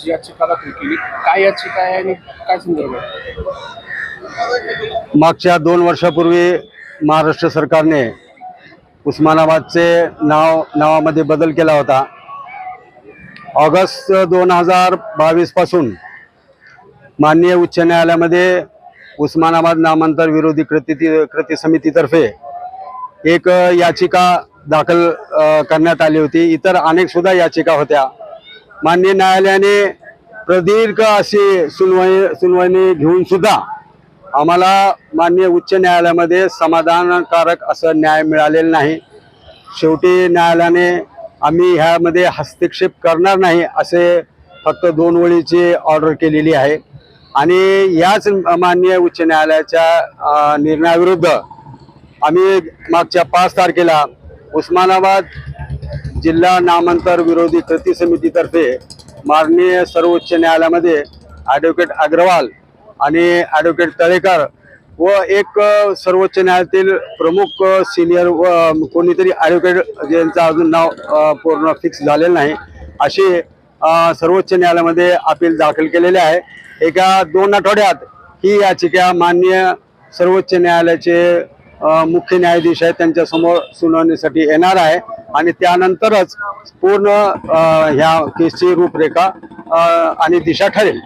याचिका दाखल केली? काय याचिका आहे आणि काय संदर्भ आहे? मागच्या दोन वर्षापूर्वी महाराष्ट्र सरकारने उस्मानाबादचे नाव नावामध्ये बदल केला होता. ऑगस्ट दोन हजार बावीसपासून माननीय उच्च न्यायालयामध्ये उस्मानाबाद नामांतर विरोधी कृती कृती समितीतर्फे एक याचिका दाखल करण्यात आली होती. इतर अनेक सुद्धा याचिका होत्या. माननीय न्यायालयाने प्रदीर्घ अशी सुनवाई सुनवाई घेऊन सुद्धा आम्हाला माननीय उच्च न्यायालयामध्ये समाधानकारक असं न्याय मिळालेला नाही. शेवटी न्यायालयाने आम्ही ह्यामध्ये हस्तक्षेप करणार नाही असे फक्त दोन ओळीची ऑर्डर केलेली आहे. आणि याच माननीय उच्च न्यायालयाच्या निर्णयाविरुद्ध आम्ही मागच्या पाच तारखेला उस्मानाबाद जिल्हा नामांतर विरोधी कृती समितीतर्फे माननीय सर्वोच्च न्यायालयामध्ये ॲडव्होकेट अग्रवाल आणि ॲडव्होकेट तळेकर व एक सर्वोच्च न्यायालयातील प्रमुख सिनियर व कोणीतरी ॲडव्होकेट ज्यांचं अजून नाव पूर्ण फिक्स झालेलं नाही असे सर्वोच्च न्यायालयामध्ये अपील दाखल केलेले आहे. एका दोन आठवड्यात ही याचिका माननीय सर्वोच्च न्यायालयाचे मुख्य न्यायाधीश आहेत त्यांच्यासमोर सुनावणीसाठी येणार आहे. आणि त्यानंतरच पूर्ण ह्या केसची रूपरेखा आणि दिशा ठरेल.